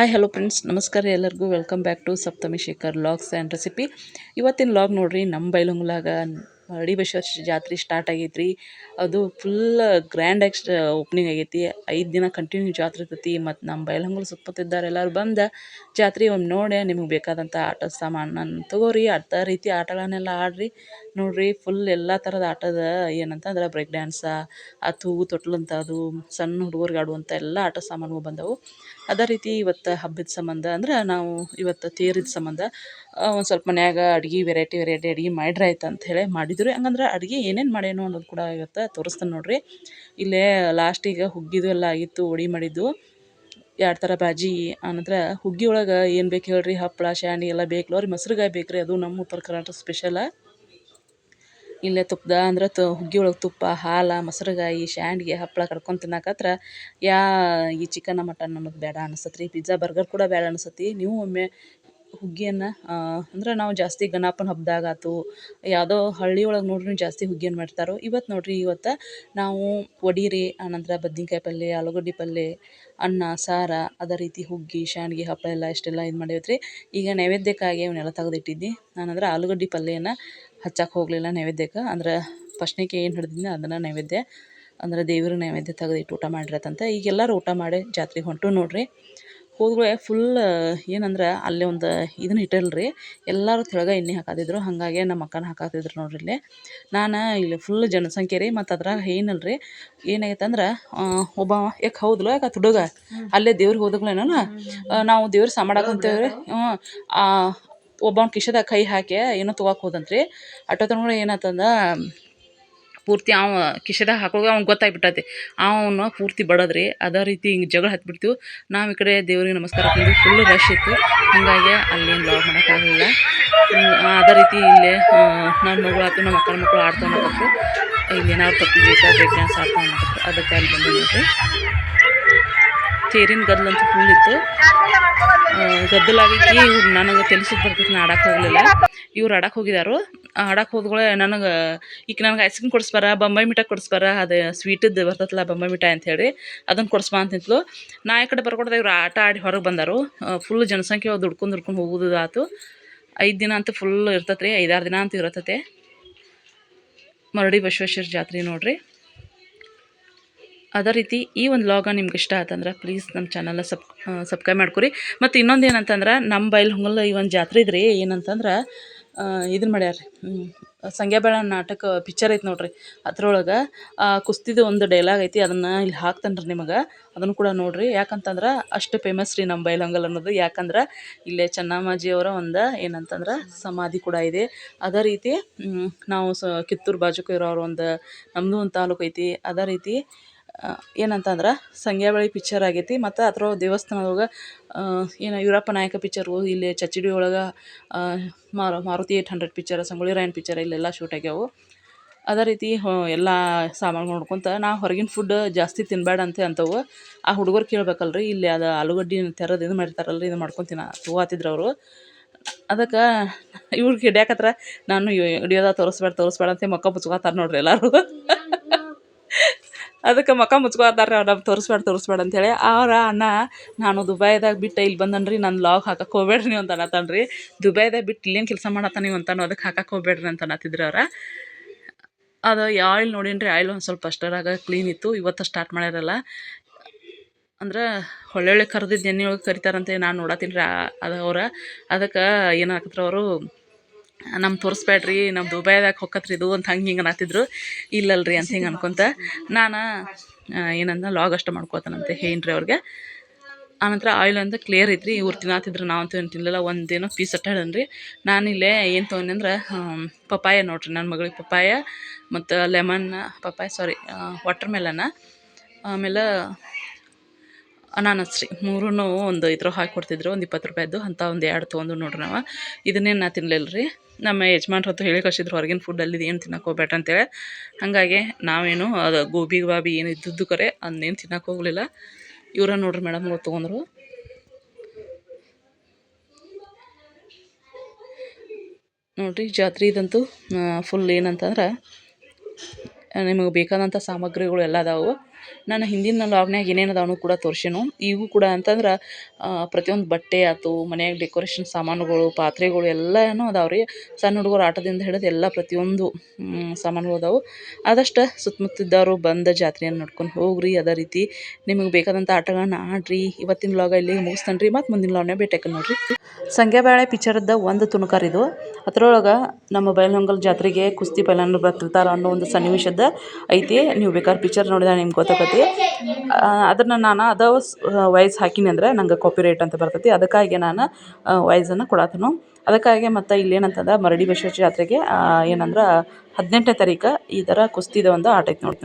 Hi hello friends ನಮಸ್ಕಾರ ಎಲ್ಲರಿಗೂ. Welcome back to Saptami Shekhar logs and recipe ಇವತ್ತಿನ log ನೋಡ್ರಿ ನಮ್ಮ ಬೈಲುಂಗ್ಲಾಗ ಅಡಿ ಬಸವೇಶ್ವರ ಜಾತ್ರೆ ಸ್ಟಾರ್ಟ್ ಆಗೈತ್ರಿ. ಅದು ಫುಲ್ ಗ್ರ್ಯಾಂಡಾಗಿ ಓಪನಿಂಗ್ ಆಗೈತಿ. ಐದು ದಿನ ಕಂಟಿನ್ಯೂ ಜಾತ್ರೆ ಇರ್ತೈತಿ. ಮತ್ತು ನಮ್ಮ ಬೈಲಹೊಂಗಲ ಸುತ್ತಮುತ್ತಿದ್ದಾರೆ ಎಲ್ಲರೂ ಬಂದು ಜಾತ್ರೆ ಒಮ್ಮೆ ನೋಡಿ, ನಿಮಗೆ ಬೇಕಾದಂಥ ಆಟದ ಸಾಮಾನನ್ನು ತಗೋರಿ. ಅದೇ ರೀತಿ ಆಟಗಳನ್ನೆಲ್ಲ ಆಡ್ರಿ. ನೋಡ್ರಿ ಫುಲ್ ಎಲ್ಲ ಥರದ ಆಟದ ಏನಂತಂದ್ರೆ ಬ್ರೇಕ್ ಡ್ಯಾನ್ಸ ಅಥೂ ತೊಟ್ಲು ತೊಟ್ಲಂತ ಅದು ಸಣ್ಣ ಹುಡುಗರಿಗೆ ಆಡುವಂಥ ಎಲ್ಲ ಆಟ ಸಾಮಾನುಗಳು ಬಂದವು. ಅದೇ ರೀತಿ ಇವತ್ತು ಹಬ್ಬದ ಸಂಬಂಧ ಅಂದ್ರೆ ನಾವು ಇವತ್ತು ತೇರಿದ ಸಂಬಂಧ ಒಂದು ಸ್ವಲ್ಪ ಮನ್ಯಾಗ ಅಡ್ಗೆ ವೆರೈಟಿ ವೆರೈಟಿ ಅಡ್ಗೆ ಮಾಡ್ರಿ ಅಂತ ಹೇಳಿ ಮಾಡಿದ್ರು ಹಂಗಂದ್ರೆ ಅಡುಗೆ ಏನೇನು ಮಾಡೇನು ಅನ್ನೋದು ಕೂಡ ಇವತ್ತು ತೋರಿಸ್ತಾನೆ ನೋಡಿರಿ. ಇಲ್ಲೇ ಲಾಸ್ಟಿಗೆ ಹುಗ್ಗಿದು ಎಲ್ಲ ಆಗಿತ್ತು ಒಡಿ ಮಾಡಿದ್ದು. ಎರಡು ಥರ ಬಾಜಿ, ಆನಂತರ ಹುಗ್ಗಿ ಒಳಗೆ ಏನು ಬೇಕು ಹೇಳ್ರಿ? ಹಪ್ಪಳ, ಶಾಣಿ ಎಲ್ಲ ಬೇಕಲ್ಲ ರೀ? ಮೊಸರುಗಾಯಿ ಬೇಕು ರೀ ಅದು ನಮ್ಮ ಉತ್ತರ ಕರ್ನಾಟಕ ಸ್ಪೆಷಲ ಇಲ್ಲೇ ತುಪ್ಪದ ಅಂದ್ರೆ ತು ಹುಗ್ಗಿ ಒಳಗೆ ತುಪ್ಪ, ಹಾಲು, ಮೊಸರುಗಾಯಿ ಶಾಂಡ್ಗೆ ಹಪ್ಪಳ ಕಡ್ಕೊಂಡು ತಿನ್ನಕತ್ರ ಯಾ ಈ ಚಿಕನ್ ಮಟನ್ ನಮಗೆ ಬೇಡ ಅನಿಸತ್ತೆ ರೀ ಪಿಜ್ಜಾ ಬರ್ಗರ್ ಕೂಡ ಬೇಡ ಅನಿಸ್ತತಿ. ನೀವು ಒಮ್ಮೆ ಹುಗ್ಗಿಯನ್ನು ಅಂದ್ರೆ ನಾವು ಜಾಸ್ತಿ ಗಣಪನ ಹಬ್ದಾಗ ಆತು ಯಾವುದೋ ಹಳ್ಳಿ ಒಳಗೆ ನೋಡ್ರಿ ಜಾಸ್ತಿ ಹುಗ್ಗಿಯನ್ನು ಮಾಡ್ತಾರೋ ಇವತ್ತು ನೋಡ್ರಿ ಇವತ್ತು ನಾವು ವಡೀರಿ, ಆನಂತರ ಬದ್ನಿಕಾಯಿ ಪಲ್ಯ ಆಲೂಗಡ್ಡೆ ಪಲ್ಯ ಅನ್ನ, ಸಾರು, ಅದೇ ರೀತಿ ಹುಗ್ಗಿ ಶಾಂಡ್ಗಿ ಹಪ್ಪಳ ಎಲ್ಲ ಇಷ್ಟೆಲ್ಲ ಇದು ಮಾಡೀವ್ರಿ ಈಗ ನೈವೇದ್ಯಕ್ಕಾಗಿ ಅವನ್ನೆಲ್ಲ ತೆಗೆದಿಟ್ಟಿದ್ದೆ. ನಾನಂದ್ರೆ ಆಲೂಗಡ್ಡೆ ಪಲ್ಯನ ಹಚ್ಚಕ್ಕೆ ಹೋಗಲಿಲ್ಲ ನೈವೇದ್ಯಕ್ಕೆ, ಅಂದ್ರೆ ಫಸ್ಟ್ನೇಗೆ ಏನು ಹಿಡ್ದಿದ್ದೆ ಅದನ್ನು ನೈವೇದ್ಯ, ಅಂದ್ರೆ ದೇವ್ರ ನೈವೇದ್ಯ ತೆಗೆದಿಟ್ಟು ಊಟ ಮಾಡಿರತ್ತಂತ. ಈಗೆಲ್ಲರೂ ಊಟ ಮಾಡಿ ಜಾತ್ರೆಗೆ ಹೊಂಟು ನೋಡ್ರಿ. ಹೋದ್ಕೂಡ್ಲೆ ಫುಲ್ ಏನಂದ್ರೆ ಅಲ್ಲೇ ಒಂದು ಇದನ್ನ ಇಟ್ಟಲ್ರಿ. ಎಲ್ಲರೂ ತೆಳಗೆ ಎಣ್ಣೆ ಹಾಕಾದಿದ್ರು, ಹಾಗಾಗಿ ನಮ್ಮ ಅಕ್ಕನ ಹಾಕತಿದ್ರು ನೋಡ್ರಿ ಇಲ್ಲಿ. ನಾನು ಇಲ್ಲಿ ಫುಲ್ ಜನಸಂಖ್ಯೆ ರೀ, ಮತ್ತು ಅದ್ರಾಗ ಏನಲ್ಲ ರೀ ಏನಾಗೈತೆ ಅಂದ್ರೆ ಒಬ್ಬ, ಯಾಕೆ ಹೌದಲ್ಲ ಯಾಕೆ ತುಡುಗ ಅಲ್ಲೇ ದೇವ್ರಿಗೆ ಹೋದಾಗ್ಲೇನಲ್ಲ ನಾವು ದೇವ್ರ ಸಾಮಾಡಕ್ಕಂತೇವ್ರಿ ಹ್ಞೂ ಒಬ್ಬ ಕಿಶದಾಗ ಕೈ ಹಾಕಿ ಏನೋ ತೊಗೊಳಕ್ಕೆ ಹೋದಂತ್ರಿ. ಅಟೋ ತಗೊಂಡು ಏನಾತಂದ ಪೂರ್ತಿ ಅವ ಕಿಶೆದಾಗ ಹಾಕೋ ಅವ್ನಿಗೆ ಗೊತ್ತಾಗ್ಬಿಟ್ಟೈತಿ. ಅವನು ಪೂರ್ತಿ ಬಡದ್ರಿ, ಅದೇ ರೀತಿ ಹಿಂಗೆ ಜಗಳ ಹತ್ಬಿಡ್ತೀವಿ. ನಾವು ಈ ಕಡೆ ದೇವ್ರಿಗೆ ನಮಸ್ಕಾರ ಹಾಕಿದ್ವಿ ಫುಲ್ ರಶ್ ಇತ್ತು. ಹಾಗಾಗಿ ಅಲ್ಲೇನು ಲಾಗ್ ಮಾಡೋಕ್ಕಾಗಲಿಲ್ಲ ಅದೇ ರೀತಿ ಇಲ್ಲೇ ನನ್ನ ಮಗಳು ಆಯ್ತು ನಮ್ಮ ಅಕ್ಕನ ಮಕ್ಕಳು ಆಡ್ತಾ ಅನ್ನಕತ್ರು ಇಲ್ಲಿ ಏನಾದ್ರು ತಪ್ಪು ಬೇಕಾ ಬ್ರೇಕ್ ಡ್ಯಾನ್ಸ್ ಆಡ್ತಾ ಅನ್ನಕತ್ರು ಅದಕ್ಕೆ ಅಲ್ಲಿ ಬಂದು ನೋಡ್ರಿ ತೇರಿನ ಗದ್ದಲಂತೂ ಫುಲ್ ಇತ್ತು. ಗದ್ದಲಾಗಿ ಇವ್ರು ನನಗೆ ತಿಳಿಸಿದ್ ಬರ್ತೈತೆ, ನಾನು ಆಡಕ್ಕೆ ಹೋಗಲಿಲ್ಲ. ಇವ್ರು ಆಡಕ್ಕೆ ಹೋಗಿದಾರು. ಆಡಕ್ಕೆ ಹೋದ್ಗಳೇ ನನಗೆ ಈಗ ನನಗೆ ಐಸ್ ಕ್ರೀಮ್ ಕೊಡಿಸ್ಬಾರ, ಬೊಂಬೈ ಮಿಠಾಯಿ ಕೊಡಿಸ್ಬಾರ, ಅದು ಸ್ವೀಟದ್ದು ಬರ್ತೈತಲ್ಲ ಬೊಂಬೈ ಮಿಠಾಯಿ ಹೇಳಿ ಅದನ್ನು ಕೊಡಿಸ್ಬಾ ಅಂತಿದ್ಲು ನಾ ಈ ಕಡೆ ಬರ್ಕೊಡ್ದೆ ಇವ್ರು ಆಟ ಆಡಿ ಹೊರಗೆ ಬಂದರು. ಫುಲ್ ಜನಸಂಖ್ಯೆ ದುಡ್ಕೊಂಡು ದುಡ್ಕೊಂಡು ಹೋಗೋದು ಆತು ಐದು ದಿನ ಅಂತೂ ಫುಲ್ ಇರ್ತೈತೆ ರೀ ಐದಾರು ದಿನ ಅಂತ ಇರತತೆ. ಮರಡಿ ಬಸವೇಶ್ವರ ಜಾತ್ರೆ ನೋಡ್ರಿ. ಅದೇ ರೀತಿ ಈ ಒಂದು ಲಾಗ ನಿಮ್ಗೆ ಇಷ್ಟ ಆತಂದ್ರೆ ಪ್ಲೀಸ್ ನಮ್ಮ ಚಾನಲ್ನ ಸಬ್ ಸಬ್ಸ್ಕ್ರೈಬ್ ಮಾಡ್ಕೊರಿ. ಮತ್ತು ಇನ್ನೊಂದು ಏನಂತಂದ್ರೆ ನಮ್ಮ ಬೈಲ್ ಹೊಂಗಲ್ ಈ ಒಂದು ಜಾತ್ರೆ ಇದ್ರಿ, ಏನಂತಂದ್ರೆ ಇದನ್ನ ಮಾಡ್ಯಾರ ರೀ. ನಾಟಕ ಪಿಚ್ಚರ್ ಐತೆ ನೋಡ್ರಿ. ಅದ್ರೊಳಗೆ ಕುಸ್ತಿದು ಒಂದು ಡೈಲಾಗ್ ಐತಿ, ಅದನ್ನು ಇಲ್ಲಿ ಹಾಕ್ತಾನೆ ರೀ ನಿಮಗೆ. ಅದನ್ನು ಕೂಡ ನೋಡಿರಿ. ಯಾಕಂತಂದ್ರೆ, ಅಷ್ಟು ಫೇಮಸ್ ರೀ ನಮ್ಮ ಬೈಲಹೊಂಗಲ್ ಅನ್ನೋದು. ಯಾಕಂದ್ರೆ, ಇಲ್ಲೇ ಚೆನ್ನಮ್ಮಾಜಿಯವರ ಒಂದು ಏನಂತಂದ್ರೆ, ಸಮಾಧಿ ಕೂಡ ಇದೆ. ಅದೇ ರೀತಿ ನಾವು ಸ, ಕಿತ್ತೂರು ಬಾಜುಕ ಇರೋರು ಒಂದು ನಮ್ಮದು ಒಂದು ತಾಲೂಕು ಐತಿ. ಅದೇ ರೀತಿ ಏನಂತಂದ್ರೆ ಸಂಗ್ಯಾಬಳಿ ಪಿಚ್ಚರ್ ಆಗೈತಿ ಮತ್ತು ಅದ್ರೊಳಗೆ ದೇವಸ್ಥಾನದೊಳಗೆ ಏನು ವೀರಪ್ಪ ನಾಯಕ ಪಿಚ್ಚರ್ ಇಲ್ಲಿ ಚಚ್ಚಡಿ ಒಳಗೆ ಮಾರು, Maruti eight hundred picture Sangolli Rayanna picture ಇಲ್ಲೆಲ್ಲ ಶೂಟ್ ಆಗ್ಯಾವು. ಅದೇ ರೀತಿ ಎಲ್ಲ ಸಾಮಾನು ನೋಡ್ಕೊತ ನಾ ಹೊರಗಿನ ಫುಡ್ ಜಾಸ್ತಿ ತಿನ್ನಬೇಡ ಅಂತ ಅಂತವು. ಆ ಹುಡುಗರು ಕೇಳ್ಬೇಕಲ್ರಿ, ಇಲ್ಲಿ ಅದು ಆಲೂಗಡ್ಡೆ ತೆರದು ಇದು ಮಾಡಿರ್ತಾರಲ್ರಿ, ಇದು ತಿನ್ನ ತಗೋತಿದ್ರು ಅವರು. ಅದಕ್ಕೆ ಇವ್ರಿಗೆ ಹಿಡ್ಯಾಕತ್ರ ನಾನು ಹಿಡಿಯೋದ ತೋರಿಸ್ಬೇಡ ತೋರಿಸ್ಬೇಡ ಅಂತ ಮಕ್ಕ ಪುಚ್ಕೋತಾರೆ ನೋಡ್ರಿ ಎಲ್ಲರೂ. ಅದಕ್ಕೆ ಮುಖ ಮುಚ್ಕೋತಾರೆ ಅವ್ರು ತೋರಿಸ್ಬೇಡ ತೋರಿಸ್ಬೇಡ ಅಂತೇಳಿ ಅವ್ರ ಅಣ್ಣ, ನಾನು ದುಬೈದಾಗ ಬಿಟ್ಟು ಇಲ್ಲಿ ಬಂದನ್ರಿ ನನ್ನ ಲಾಗ್ ಹಾಕಕ್ಕೆ ಹೋಗ್ಬೇಡ್ರಿ ನೀವು ಅಂತ ಅನ್ನತಾನೆ ರೀ ದುಬೈದಾಗ ಬಿಟ್ಟು ಇಲ್ಲೇನು ಕೆಲಸ ಮಾಡತ್ತ ನೀವು ಅಂತಾನು ಅದಕ್ಕೆ ಹಾಕಕ್ಕೆ ಹೋಗ್ಬೇಡ್ರಿ ಅಂತ ಅನ್ನತ್ತಿದ್ರು ಅವ್ರ. ಅದು ಆಯಿಲ್ ನೋಡೀನಿ ರೀ ಆಯಿಲ್ ಒಂದು ಸ್ವಲ್ಪ ಅಷ್ಟರಾಗ ಕ್ಲೀನ್ ಇತ್ತು, ಇವತ್ತು ಸ್ಟಾರ್ಟ್ ಮಾಡ್ಯಾರಲ್ಲ. ಅಂದ್ರೆ ಒಳ್ಳೊಳ್ಳೆ ಕರೆದಿದ್ದು ಎಣ್ಣೆ ಒಳಗೆ ಕರಿತಾರಂತೆ ನಾನು ನೋಡತ್ತೀನಿ ರೀ ಅದು ಅವ್ರ. ಅದಕ್ಕೆ ಏನು ಹಾಕತ್ರ ಅವರು ನಮ್ಮ ತೋರಿಸ್ಬೇಡ್ರಿ ನಮ್ಮ ದುಬೈದಾಗ ಹೊಕ್ಕತ್ರಿ ಇದು ಅಂತ ಹಂಗೆ ಹಿಂಗೆ ಅನ್ನತ್ತಿದ್ರು ಇಲ್ಲಲ್ರಿ ಅಂತ ಹಿಂಗೆ ಅನ್ಕೊಂತ ನಾನು ಏನಂದ ಲಾಗ್ ಅಷ್ಟು ಮಾಡ್ಕೋತಾನಂತೆ ಹೇನ್ರಿ ಅವ್ರಿಗೆ. ಆನಂತರ ಆಯಿಲ್ ಅಂತ ಕ್ಲಿಯರ್ ಐತ್ರಿ, ಇವ್ರು ತಿನ್ನತ್ತಿದ್ರು ನಾವಂತೂ ಏನು ತಿನ್ನಲಿಲ್ಲ ಒಂದೇನೋ ಪೀಸ್ ಅಟ್ಟಾಡನ್ರಿ ನಾನಿಲ್ಲೇ ಏನು ತೊಗೊಂಡೆ ಅಂದ್ರೆ ಪಪ್ಪಾಯ ನೋಡ್ರಿ ನನ್ನ ಮಗಳಿಗೆ ಪಪ್ಪಾಯ ಮತ್ತು lemon papaya sorry watermelon ಆಮೇಲೆ ಅನಾನಸ್ ರೀ ಮೂರೂ ಒಂದು ಇದ್ರೊ ಹಾಕಿ ಕೊಡ್ತಿದ್ರು, ಒಂದು ಇಪ್ಪತ್ತು ರೂಪಾಯಿದ್ದು ಅಂತ ಒಂದು ಎರಡು ತೊಗೊಂಡು ನೋಡ್ರಿ ನಾವು. ಇದನ್ನೇನು ನಾ ತಿನ್ನಲಿಲ್ಲ ರೀ ನಮ್ಮ ಯಜಮಾನ್ರ ಹೊತ್ತು ಹೇಳಿ ಕಳಿಸಿದ್ರು, ಹೊರಗಿನ ಫುಡ್ ಅಲ್ಲಿ ಏನು ತಿನ್ನಕ್ಕೆ ಹೋಗ್ಬೇಡ ಅಂತೇಳಿ. ಹಾಗಾಗಿ ನಾವೇನು, ಅದು ಗೋಬಿ ಬಾಬಿ ಏನು ಇದ್ದದ್ದು ಕರೆ ಅದನ್ನೇನು ತಿನ್ನಕ್ಕೆ ಹೋಗಲಿಲ್ಲ. ಇವರ ನೋಡ್ರಿ ಮೇಡಮ್ ಅವ್ರು ತೊಗೊಂಡ್ರು. ನೋಡಿರಿ ಜಾತ್ರೆ ಇದಂತೂ ಫುಲ್ ಏನಂತಂದ್ರೆ, ನಿಮಗೆ ಬೇಕಾದಂಥ ಸಾಮಗ್ರಿಗಳು ಎಲ್ಲ ಅದಾವು. ನಾನು ಹಿಂದಿನ ಲಾಗ್ನ್ಯಾಗ ಏನೇನು ಅದಾವನು ಕೂಡ ತೋರ್ಸೇನು. ಇವು ಕೂಡ ಅಂತಂದ್ರೆ ಪ್ರತಿಯೊಂದು ಬಟ್ಟೆ ಆಯ್ತು ಮನೆಯಾಗ ಡೆಕೋರೇಷನ್ ಸಾಮಾನುಗಳು, ಪಾತ್ರೆಗಳು ಎಲ್ಲನೂ ಅದಾವೆ ರೀ ಸಣ್ಣ ಹುಡುಗರು ಆಟದಿಂದ ಹಿಡಿದು ಎಲ್ಲ ಪ್ರತಿಯೊಂದು ಸಾಮಾನುಗಳು ಅದಾವೆ. ಆದಷ್ಟು ಸುತ್ತಮುತ್ತಿದ್ದವರು ಬಂದ ಜಾತ್ರೆಯನ್ನು ನೋಡ್ಕೊಂಡು ಹೋಗ್ರಿ. ಅದೇ ರೀತಿ ನಿಮಗೆ ಬೇಕಾದಂಥ ಆಟಗಳನ್ನ ಆಡ್ರಿ. ಇವತ್ತಿನ ಲಾಗ ಇಲ್ಲಿ ಮುಗಿಸ್ತಾನೆ ರೀ ಮತ್ತು ಮುಂದಿನ ಲಾಗ್ನ್ಯಾಗ ಭೇಟಿ ನೋಡ್ರಿ. ಸಂಗ್ಯಾಬಾಳೆ ಪಿಕ್ಚರ್ದ ಒಂದು ತುಣುಕಾರ್ ಇದು. ಅದರೊಳಗೆ ನಮ್ಮ ಬಯಲಹೊಂಗಲ್ ಜಾತ್ರೆಗೆ ಕುಸ್ತಿ ಬಯಲನ್ನು ಬರ್ತಿರ್ತಾರ ಅನ್ನೋ ಒಂದು ಸನ್ನಿವೇಶದ ಐತಿ. ನೀವು ಬೇಕಾದ್ರೆ ಪಿಚ್ಚರ್ ನೋಡಿದ್ರೆ ನಿಮ್ಗೆ ಗೊತ್ತಾಗತ್ತೆ ಅದನ್ನು ನಾನು ಅದ ವಾಯ್ಸ್ ಹಾಕಿನಿ ಅಂದ್ರ ನಂಗೆ ಕಾಪಿ ರೈಟ್ ಅಂತ ಬರ್ತೈತಿ. ಅದಕ್ಕಾಗಿ ನಾನು ವಾಯ್ಸನ್ನು ಕೊಡತ್ತನು ಅದಕ್ಕಾಗಿ ಮತ್ತು ಇಲ್ಲಿ ಅಂತಂದ್ರ ಮರಡಿ ಬಸವೇಶ್ವರ ಜಾತ್ರೆಗೆ ಏನಂದ್ರೆ ಹದಿನೆಂಟನೇ ತಾರೀಕು ಈ ಥರ ಕುಸ್ತಿದ ಒಂದು ಆಟ ಐತೆ ನೋಡಿ